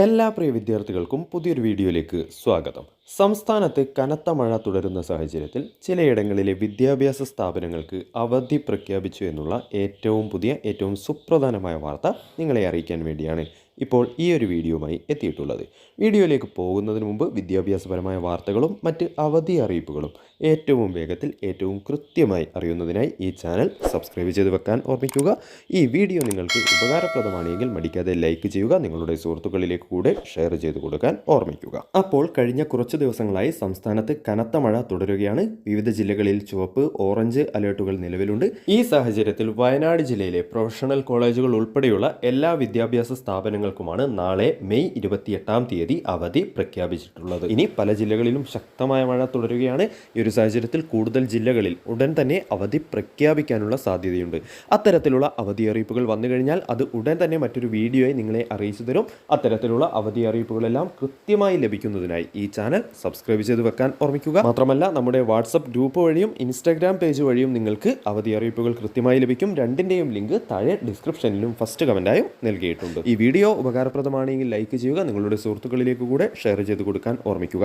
എല്ലാ പ്രിയ വിദ്യാർത്ഥികൾക്കും പുതിയൊരു വീഡിയോയിലേക്ക് സ്വാഗതം. സംസ്ഥാനത്ത് കനത്ത മഴ തുടരുന്ന സാഹചര്യത്തിൽ ചിലയിടങ്ങളിലെ വിദ്യാഭ്യാസ സ്ഥാപനങ്ങൾക്ക് അവധി പ്രഖ്യാപിച്ചു എന്നുള്ള ഏറ്റവും പുതിയ ഏറ്റവും സുപ്രധാനമായ വാർത്ത നിങ്ങളെ അറിയിക്കാൻ വേണ്ടിയാണ്. ഇപ്പോൾ ഈ ഒരു വീഡിയോയുമായി എത്തിയിട്ടുള്ളത്. വീഡിയോയിലേക്ക് പോകുന്നതിന് മുമ്പ് വിദ്യാഭ്യാസപരമായ വാർത്തകളും മറ്റ് അവധി അറിയിപ്പുകളും ഏറ്റവും വേഗത്തിൽ ഏറ്റവും കൃത്യമായി അറിയുന്നതിനായി ഈ ചാനൽ സബ്സ്ക്രൈബ് ചെയ്ത് വെക്കാൻ ഓർമ്മിക്കുക. ഈ വീഡിയോ നിങ്ങൾക്ക് ഉപകാരപ്രദമാണെങ്കിൽ മടിക്കാതെ ലൈക്ക് ചെയ്യുക നിങ്ങളുടെ സുഹൃത്തുക്കളിലേക്ക് കൂടെ ഷെയർ ചെയ്ത് കൊടുക്കാൻ ഓർമ്മിക്കുക. അപ്പോൾ കഴിഞ്ഞ കുറച്ച് ദിവസങ്ങളായി സംസ്ഥാനത്ത് കനത്ത മഴ തുടരുകയാണ്. വിവിധ ജില്ലകളിൽ ചുവപ്പ് ഓറഞ്ച് അലേർട്ടുകൾ നിലവിലുണ്ട്. ഈ സാഹചര്യത്തിൽ വയനാട് ജില്ലയിലെ പ്രൊഫഷണൽ കോളേജുകൾ ഉൾപ്പെടെയുള്ള എല്ലാ വിദ്യാഭ്യാസ സ്ഥാപനങ്ങൾക്കുമാണ് നാളെ മെയ് ഇരുപത്തിയെട്ടാം തീയതി അവധി പ്രഖ്യാപിച്ചിട്ടുള്ളത്. ഇനി പല ജില്ലകളിലും ശക്തമായ മഴ തുടരുകയാണ്. ഈ ഒരു സാഹചര്യത്തിൽ കൂടുതൽ ജില്ലകളിൽ ഉടൻ തന്നെ അവധി പ്രഖ്യാപിക്കാനുള്ള സാധ്യതയുണ്ട്. അത്തരത്തിലുള്ള അവധി അറിയിപ്പുകൾ വന്നു കഴിഞ്ഞാൽ അത് ഉടൻ തന്നെ മറ്റൊരു വീഡിയോയെ നിങ്ങളെ അറിയിച്ചു തരും. അത്തരത്തിലുള്ള അവധി അറിയിപ്പുകളെല്ലാം കൃത്യമായി ലഭിക്കുന്നതിനായി ഈ ചാനൽ സബ്സ്ക്രൈബ് ചെയ്ത് വെക്കാൻ ഓർമ്മിക്കുക. മാത്രമല്ല നമ്മുടെ വാട്സപ്പ് ഗ്രൂപ്പ് വഴിയും ഇൻസ്റ്റാഗ്രാം പേജ് വഴിയും നിങ്ങൾക്ക് അവധി അറിയിപ്പുകൾ കൃത്യമായി ലഭിക്കും. രണ്ടിന്റെയും ലിങ്ക് താഴെ ഡിസ്ക്രിപ്ഷനിലും ഫസ്റ്റ് കമന്റായും നൽകിയിട്ടുണ്ട്. ഈ വീഡിയോ ഉപകാരപ്രദമാണെങ്കിൽ ലൈക്ക് ചെയ്യുക. നിങ്ങളുടെ സുഹൃത്തുക്കളിലേക്ക് കൂടെ ഷെയർ ചെയ്ത് കൊടുക്കാൻ ഓർമ്മിക്കുക.